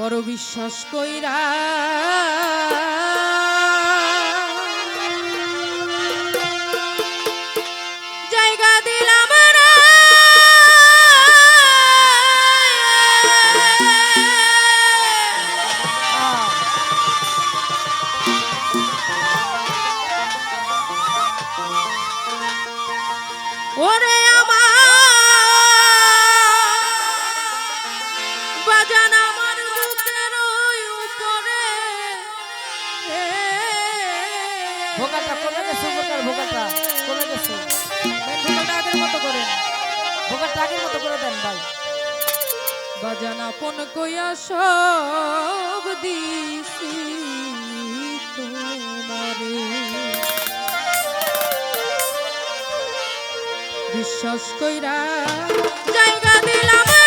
বড় বিশ্বাস কইরা আগের মতো করে দেন ভাই। বাজানা কইয়া সব দিছি তোমারে। বিশ্বাস কইরা জায়গা দিলাম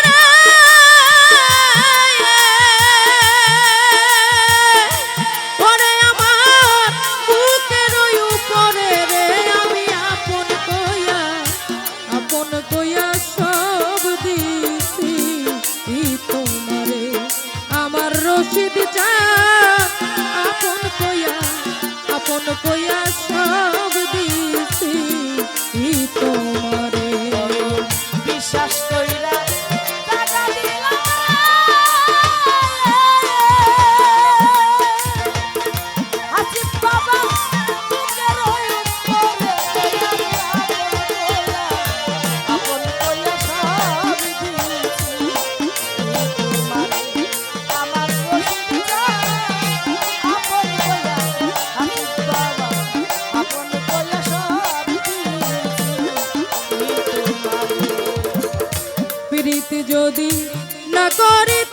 যদি না করিত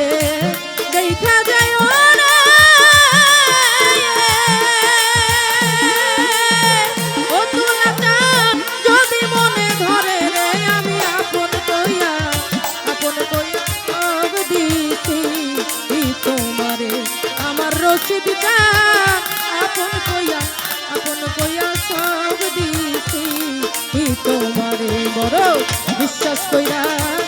Deixa sonhar